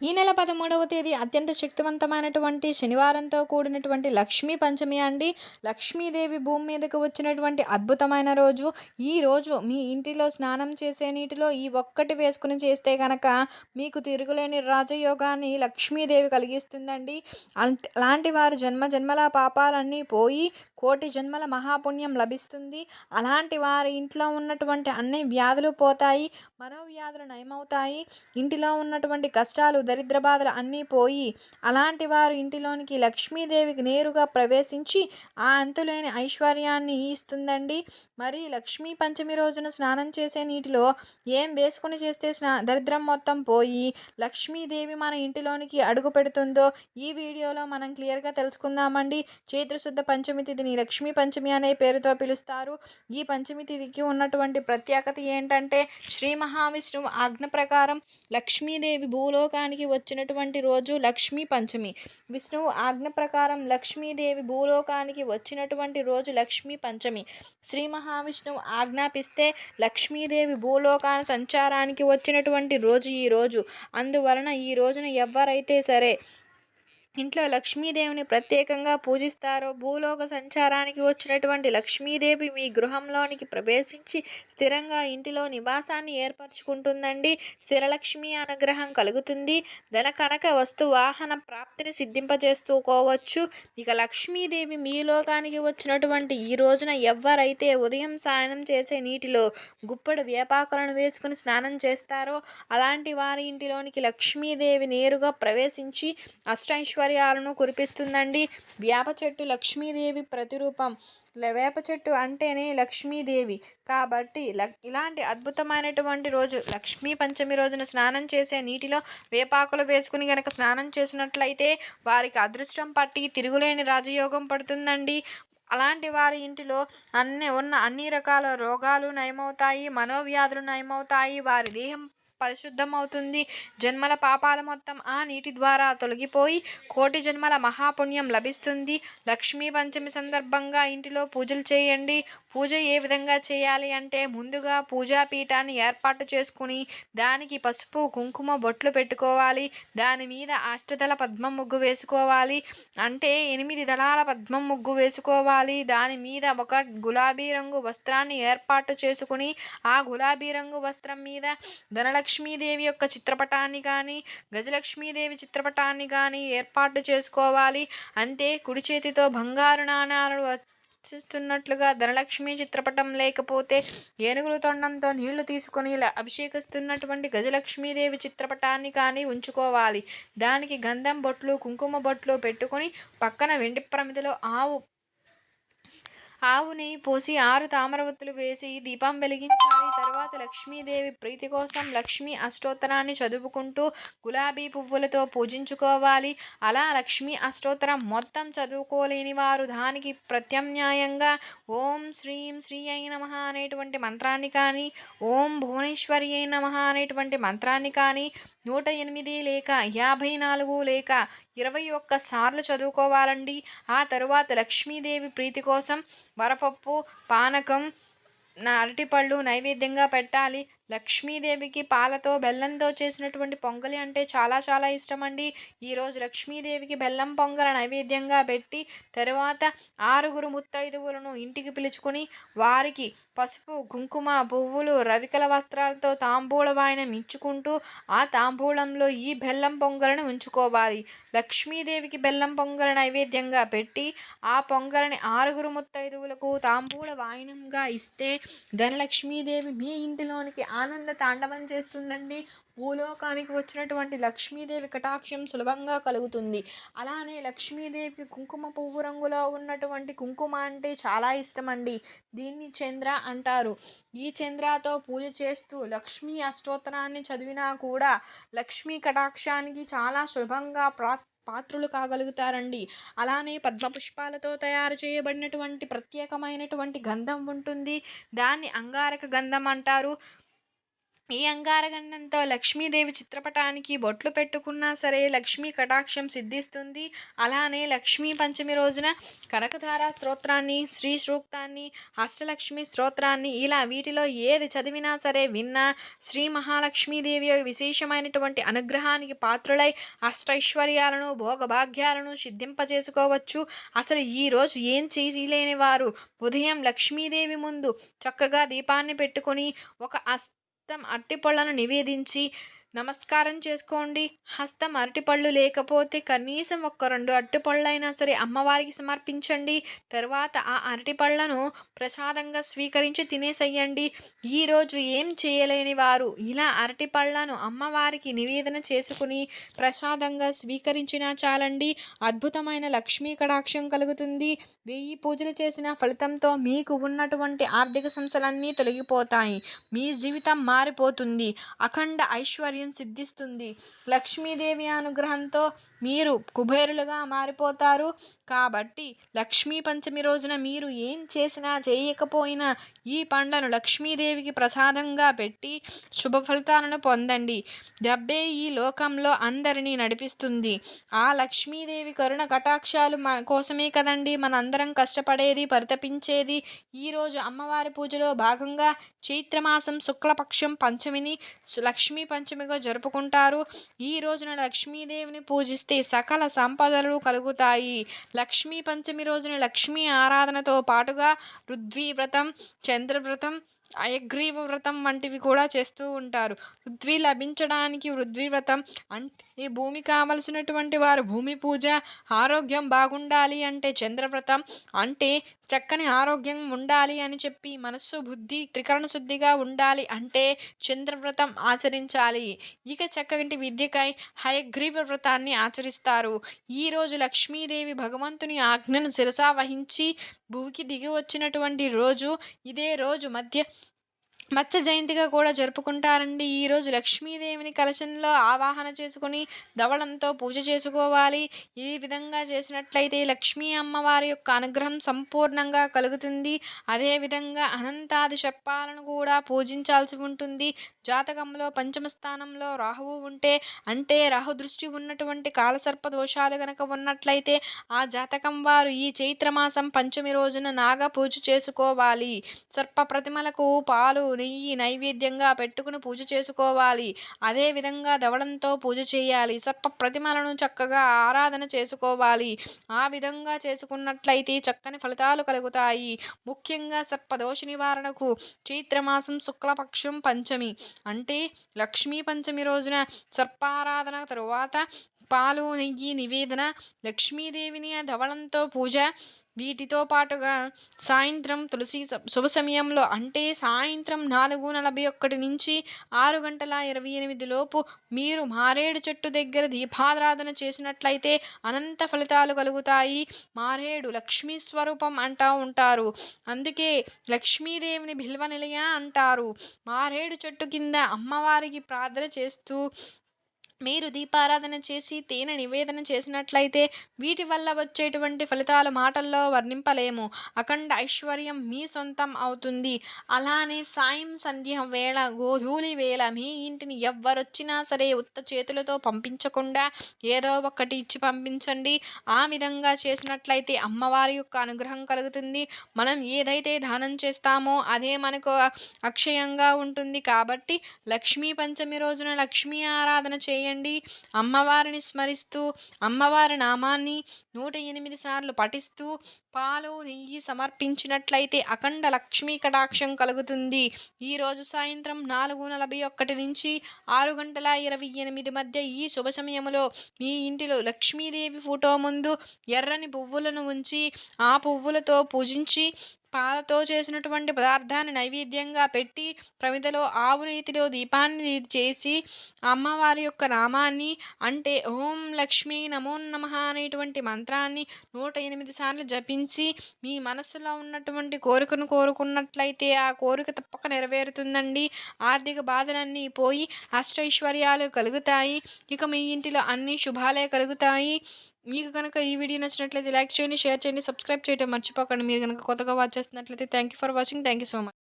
ఈ నెల పదమూడవ తేదీ అత్యంత శక్తివంతమైనటువంటి శనివారంతో కూడినటువంటి లక్ష్మీ పంచమి అండి. లక్ష్మీదేవి భూమి మీదకు వచ్చినటువంటి అద్భుతమైన రోజు. ఈ రోజు మీ ఇంటిలో స్నానం చేసే నీటిలో ఈ ఒక్కటి వేసుకుని చేస్తే కనుక మీకు తిరుగులేని రాజయోగాన్ని లక్ష్మీదేవి కలిగిస్తుందండి. అలాంటి వారు జన్మ జన్మల పాపాలన్నీ పోయి కోటి జన్మల మహాపుణ్యం లభిస్తుంది. అలాంటి వారి ఇంట్లో ఉన్నటువంటి అన్ని వ్యాధులు పోతాయి. మనోవ్యాధులు నయమవుతాయి. ఇంటిలో ఉన్నటువంటి కష్టాలు దరిద్ర బాధలు అన్నీ పోయి అలాంటి వారు ఇంటిలోనికి లక్ష్మీదేవికి నేరుగా ప్రవేశించి ఆ అంతులేని ఐశ్వర్యాన్ని ఇస్తుందండి. మరి లక్ష్మీ పంచమి రోజున స్నానం చేసే నీటిలో ఏం వేసుకుని చేస్తే స్నా దరిద్రం మొత్తం పోయి లక్ష్మీదేవి మన ఇంటిలోనికి అడుగు పెడుతుందో ఈ వీడియోలో మనం క్లియర్గా తెలుసుకుందామండి. చైత్రశుద్ధ పంచమి తిథిని లక్ష్మీ పంచమి అనే పేరుతో పిలుస్తారు. ఈ పంచమి తిథికి ఉన్నటువంటి ప్రత్యేకత ఏంటంటే శ్రీ మహావిష్ణువు ఆజ్ఞ ప్రకారం లక్ష్మీదేవి భూలోకానికి భూలోకానికి వచ్చినటువంటి రోజు లక్ష్మీ పంచమి. విష్ణువు ఆజ్ఞ ప్రకారం లక్ష్మీదేవి భూలోకానికి వచ్చినటువంటి రోజు లక్ష్మీ పంచమి. శ్రీ మహావిష్ణువు ఆజ్ఞాపిస్తే లక్ష్మీదేవి భూలోకాన సంచారానికి వచ్చినటువంటి రోజు ఈ రోజు. అందువలన ఈ రోజున ఎవరైతే సరే ఇంట్లో లక్ష్మీదేవిని ప్రత్యేకంగా పూజిస్తారో భూలోక సంచారానికి వచ్చినటువంటి లక్ష్మీదేవి మీ గృహంలోనికి ప్రవేశించి స్థిరంగా ఇంటిలో నివాసాన్ని ఏర్పరచుకుంటుందండి. స్థిరలక్ష్మి అనుగ్రహం కలుగుతుంది. ధన కనక వస్తు వాహన ప్రాప్తిని సిద్ధింపజేసుకోవచ్చు ఇక లక్ష్మీదేవి మీ లోకానికి వచ్చినటువంటి ఈ రోజున ఎవరైతే ఉదయం సాయనం చేసే నీటిలో గుప్పడు వేపాకులను వేసుకుని స్నానం చేస్తారో అలాంటి వారి ఇంటిలోనికి లక్ష్మీదేవి నేరుగా ప్రవేశించి అష్టైశ్వ ఐశ్వర్యాలను కురిపిస్తుందండి. వేప చెట్టు లక్ష్మీదేవి ప్రతిరూపం. వేప చెట్టు అంటేనే లక్ష్మీదేవి. కాబట్టి ఇలాంటి అద్భుతమైనటువంటి రోజు లక్ష్మీ పంచమి రోజున స్నానం చేసే నీటిలో వేపాకులు వేసుకుని కనుక స్నానం చేసినట్లయితే వారికి అదృష్టం పట్టి తిరుగులేని రాజయోగం పడుతుందండి. అలాంటి వారి ఇంటిలో అన్ని ఉన్న అన్ని రకాల రోగాలు నయమవుతాయి మనోవ్యాధులు నయమవుతాయి. వారి దేహం పరిశుద్ధమవుతుంది. జన్మల పాపాలు మొత్తం ఆ నీటి ద్వారా తొలగిపోయి కోటి జన్మల మహాపుణ్యం లభిస్తుంది. లక్ష్మీ పంచమి సందర్భంగా ఇంటిలో పూజలు చేయండి. పూజ ఏ విధంగా చేయాలి అంటే ముందుగా పూజా పీఠాన్ని ఏర్పాటు చేసుకుని దానికి పసుపు కుంకుమ బొట్లు పెట్టుకోవాలి. దాని మీద అష్టదళ పద్మం ముగ్గు వేసుకోవాలి. అంటే ఎనిమిది దళాల పద్మం ముగ్గు వేసుకోవాలి. దాని మీద ఒక గులాబీ రంగు వస్త్రాన్ని ఏర్పాటు చేసుకుని ఆ గులాబీ రంగు వస్త్రం మీద ధనలక్ష్మి లక్ష్మీదేవి యొక్క చిత్రపటాన్ని కానీ గజలక్ష్మీదేవి చిత్రపటాన్ని కానీ ఏర్పాటు చేసుకోవాలి. అంతే కుడి చేతితో బంగారు నాణాలు వచ్చిస్తున్నట్లుగా ధనలక్ష్మి చిత్రపటం లేకపోతే ఏనుగుల తొండంతో నీళ్ళు తీసుకొని అభిషేకిస్తున్నటువంటి గజలక్ష్మీదేవి చిత్రపటాన్ని కానీ ఉంచుకోవాలి. దానికి గంధం బొట్లు కుంకుమ బొట్లు పెట్టుకొని పక్కన వెండి ప్రమిదిలో ఆవు ఆవు నెయ్యి పోసి ఆరు తామరవత్తులు వేసి దీపం వెలిగించాలి. తర్వాత లక్ష్మీదేవి ప్రీతి కోసం లక్ష్మీ అష్టోత్తరాన్ని చదువుకుంటూ గులాబీ పువ్వులతో పూజించుకోవాలి. అలా లక్ష్మీ అష్టోత్తరం మొత్తం చదువుకోలేని వారు దానికి ప్రత్యామ్నాయంగా ఓం శ్రీం శ్రీ అయి నమ అనేటువంటి మంత్రాన్ని కానీ ఓం భువనేశ్వరి అయి నమ అనేటువంటి మంత్రాన్ని కానీ నూట ఎనిమిది లేక యాభై నాలుగు లేక ఇరవై ఒక్క సార్లు చదువుకోవాలండి. ఆ తరువాత లక్ష్మీదేవి ప్రీతి కోసం వరపప్పు పానకం అరటిపళ్ళు నైవేద్యంగా పెట్టాలి. లక్ష్మీదేవికి పాలతో బెల్లంతో చేసినటువంటి పొంగలి అంటే చాలా చాలా ఇష్టం అండి ఈరోజు లక్ష్మీదేవికి బెల్లం పొంగల నైవేద్యంగా పెట్టి తరువాత ఆరుగురు ముత్తైదువులను ఇంటికి పిలుచుకొని వారికి పసుపు కుంకుమ పువ్వులు రవికల వస్త్రాలతో తాంబూల వాయనం ఇచ్చుకుంటూ ఆ తాంబూలంలో ఈ బెల్లం పొంగలను ఉంచుకోవాలి. లక్ష్మీదేవికి బెల్లం పొంగల నైవేద్యంగా పెట్టి ఆ పొంగలని ఆరుగురు ముత్తైదువులకు తాంబూల వాయనంగా ఇస్తే ధనలక్ష్మీదేవి మీ ఇంటిలోనికి ఆనంద తాండవం చేస్తుందండి. భూలోకానికి వచ్చినటువంటి లక్ష్మీదేవి కటాక్షం సులభంగా కలుగుతుంది. అలానే లక్ష్మీదేవికి కుంకుమ పువ్వు రంగులో ఉన్నటువంటి కుంకుమ అంటే చాలా ఇష్టం అండి దీన్ని చంద్ర అంటారు. ఈ చంద్రతో పూజ చేస్తూ లక్ష్మీ అష్టోత్తరాన్ని చదివినా కూడా లక్ష్మీ కటాక్షానికి చాలా సులభంగా ప్రా పాత్రులు కాగలుగుతారండి. అలానే పద్మపుష్పాలతో తయారు చేయబడినటువంటి ప్రత్యేకమైనటువంటి గంధం ఉంటుంది. దాన్ని అంగారక గంధం అంటారు. ఈ అంగారగంధంతో లక్ష్మీదేవి చిత్రపటానికి బొట్లు పెట్టుకున్నా సరే లక్ష్మీ కటాక్షం సిద్ధిస్తుంది. అలానే లక్ష్మీ పంచమి రోజున కనకధార స్తోత్రాన్ని శ్రీ సూక్తాన్ని అష్టలక్ష్మి స్తోత్రాన్ని ఇలా వీటిలో ఏది చదివినా సరే విన్నా శ్రీ మహాలక్ష్మీదేవి విశేషమైనటువంటి అనుగ్రహానికి పాత్రులై అష్టైశ్వర్యాలను భోగభాగ్యాలను సిద్ధింపజేసుకోవచ్చు. అసలు ఈరోజు ఏం చేయలేని వారు ఉదయం లక్ష్మీదేవి ముందు చక్కగా దీపాన్ని పెట్టుకొని ఒక అష్ట హస్తం అరటిపళ్ళను నివేదించి నమస్కారం చేసుకోండి. హస్తం అరటిపళ్ళు లేకపోతే కనీసం ఒక్క రెండు అరటిపళ్ళైనా సరే అమ్మవారికి సమర్పించండి. తర్వాత ఆ అరటిపళ్ళను ప్రసాదంగా స్వీకరించి తినేసేయండి. ఈరోజు ఏం చేయలేని వారు ఇలా అరటిపళ్ళను అమ్మవారికి నివేదన చేసుకుని ప్రసాదంగా స్వీకరించినా చాలండి. అద్భుతమైన లక్ష్మీ కటాక్షం కలుగుతుంది. వెయ్యి పూజలు చేసిన ఫలితంతో మీకు ఉన్నటువంటి ఆర్థిక సమస్యలన్నీ తొలగిపోతాయి. మీ జీవితం మారిపోతుంది. అఖండ ఐశ్వర్యం కార్యం సిద్ధిస్తుంది. లక్ష్మీదేవి అనుగ్రహంతో మీరు కుబేరులుగా మారిపోతారు. కాబట్టి లక్ష్మీ పంచమి రోజున మీరు ఏం చేసినా చేయకపోయినా ఈ పండ్లను లక్ష్మీదేవికి ప్రసాదంగా పెట్టి శుభ ఫలితాలను పొందండి. డబ్బే ఈ లోకంలో అందరినీ నడిపిస్తుంది. ఆ లక్ష్మీదేవి కరుణ కటాక్షాలు మన కోసమే కదండి. మనందరం కష్టపడేది పరితపించేది. ఈరోజు అమ్మవారి పూజలో భాగంగా చైత్రమాసం శుక్లపక్షం పంచమిని లక్ష్మీ పంచమి పండుగ జరుపుకుంటారు. ఈ రోజున లక్ష్మీదేవిని పూజిస్తే సకల సంపదలు కలుగుతాయి. లక్ష్మీ పంచమి రోజున లక్ష్మీ ఆరాధనతో పాటుగా రుద్వీ వ్రతం చంద్రవ్రతం అయగ్రీవ వ్రతం వంటివి కూడా చేస్తూ ఉంటారు. పృథ్వీ లభించడానికి పృథ్వీ వ్రతం అంటే భూమి కావలసినటువంటి వారు భూమి పూజ ఆరోగ్యం బాగుండాలి అంటే చంద్రవ్రతం అంటే చక్కని ఆరోగ్యం ఉండాలి అని చెప్పి మనస్సు బుద్ధి త్రికరణ శుద్ధిగా ఉండాలి అంటే చంద్రవ్రతం ఆచరించాలి. ఇక చక్కటి విద్యకై హయగ్రీవ వ్రతాన్ని ఆచరిస్తారు ఈరోజు లక్ష్మీదేవి భగవంతుని ఆజ్ఞను శిరసా వహించి భూమికి దిగి వచ్చినటువంటి రోజు ఇదే రోజు మధ్య మత్స్య జయంతిగా కూడా జరుపుకుంటారండి. ఈరోజు లక్ష్మీదేవిని కలశంలో ఆవాహన చేసుకుని ధవళంతో పూజ చేసుకోవాలి. ఈ విధంగా చేసినట్లయితే లక్ష్మీ అమ్మవారి యొక్క అనుగ్రహం సంపూర్ణంగా కలుగుతుంది. అదేవిధంగా అనంతాది సర్పాలను కూడా పూజించాల్సి ఉంటుంది. జాతకంలో పంచమ స్థానంలో రాహువు ఉంటే అంటే రాహు దృష్టి ఉన్నటువంటి కాలసర్ప దోషాలు గనక ఉన్నట్లయితే ఆ జాతకం వారు ఈ చైత్రమాసం పంచమి రోజున నాగ పూజ చేసుకోవాలి. సర్ప ప్రతిమలకు పాలు నెయ్యి నైవేద్యంగా పెట్టుకుని పూజ చేసుకోవాలి. అదేవిధంగా దవడంతో పూజ చేయాలి. సర్ప ప్రతిమలను చక్కగా ఆరాధన చేసుకోవాలి. ఆ విధంగా చేసుకున్నట్లయితే చక్కని ఫలితాలు కలుగుతాయి. ముఖ్యంగా సర్పదోష నివారణకు చైత్రమాసం శుక్లపక్షం పంచమి. అంటే లక్ష్మీ పంచమి రోజున సర్పారాధన తరువాత పాలు నెయ్యి నివేదన లక్ష్మీదేవిని ధవళంతో పూజ వీటితో పాటుగా సాయంత్రం తులసి శుభ సమయంలో అంటే సాయంత్రం నాలుగు నలభై ఒకటి నుంచి ఆరు గంటల ఇరవై ఎనిమిది లోపు మీరు మారేడు చెట్టు దగ్గర దీపారాధన చేసినట్లయితే అనంత ఫలితాలు కలుగుతాయి. మారేడు లక్ష్మీ స్వరూపం అంటూ ఉంటారు. అందుకే లక్ష్మీదేవిని బిల్వ నిలయ అంటారు. మారేడు చెట్టు కింద అమ్మవారికి ప్రార్థన చేస్తూ మీరు దీపారాధన చేసి తేనె నివేదన చేసినట్లయితే వీటి వల్ల వచ్చేటువంటి ఫలితాలు మాటల్లో వర్ణింపలేము. అఖండ ఐశ్వర్యం మీ సొంతం అవుతుంది. అలానే సాయం సంధ్య వేళ గోధూలి వేళ మీ ఇంటిని ఎవ్వరొచ్చినా సరే ఉత్త చేతులతో పంపించకుండా ఏదో ఒకటి ఇచ్చి పంపించండి. ఆ విధంగా చేసినట్లయితే అమ్మవారి యొక్క అనుగ్రహం కలుగుతుంది. మనం ఏదైతే దానం చేస్తామో అదే మనకు అక్షయంగా ఉంటుంది. కాబట్టి లక్ష్మీ పంచమి రోజున లక్ష్మీ ఆరాధన చేయండి. చేయండి. అమ్మవారిని స్మరిస్తూ అమ్మవారి నామాన్ని నూట ఎనిమిది సార్లు పఠిస్తూ పాలు నెయ్యి సమర్పించినట్లయితే అఖండ లక్ష్మీ కటాక్షం కలుగుతుంది. ఈరోజు సాయంత్రం నాలుగు నలభై ఒకటి నుంచి ఆరు గంటల ఇరవై ఎనిమిది మధ్య ఈ శుభ సమయంలో మీ ఇంటిలో లక్ష్మీదేవి ఫోటో ముందు ఎర్రని పువ్వులను ఉంచి ఆ పువ్వులతో పూజించి పాలతో చేసినటువంటి పదార్థాన్ని నైవేద్యంగా పెట్టి ప్రమిదలో ఆవు నేతిలో దీపాన్ని చేసి అమ్మవారి యొక్క నామాన్ని అంటే ఓం లక్ష్మీ నమో నమ అనేటువంటి మంత్రాన్ని నూట ఎనిమిది సార్లు జపించి మీ మనసులో ఉన్నటువంటి కోరికను కోరుకున్నట్లయితే ఆ కోరిక తప్పక నెరవేరుతుందండి. ఆర్థిక బాధలన్నీ పోయి అష్టైశ్వర్యాలు కలుగుతాయి. ఇక మీ ఇంటిలో అన్ని శుభాలే కలుగుతాయి. మీకు కనుక ఈ వీడియో నచ్చినట్లయితే లైక్ చేయండి షేర్ చేయండి సబ్స్క్రైబ్ చేయడం మర్చిపోకండి. మీరు కనుక కొత్తగా వాచ్ చేస్తున్నట్లయితే thank you for watching thank you so much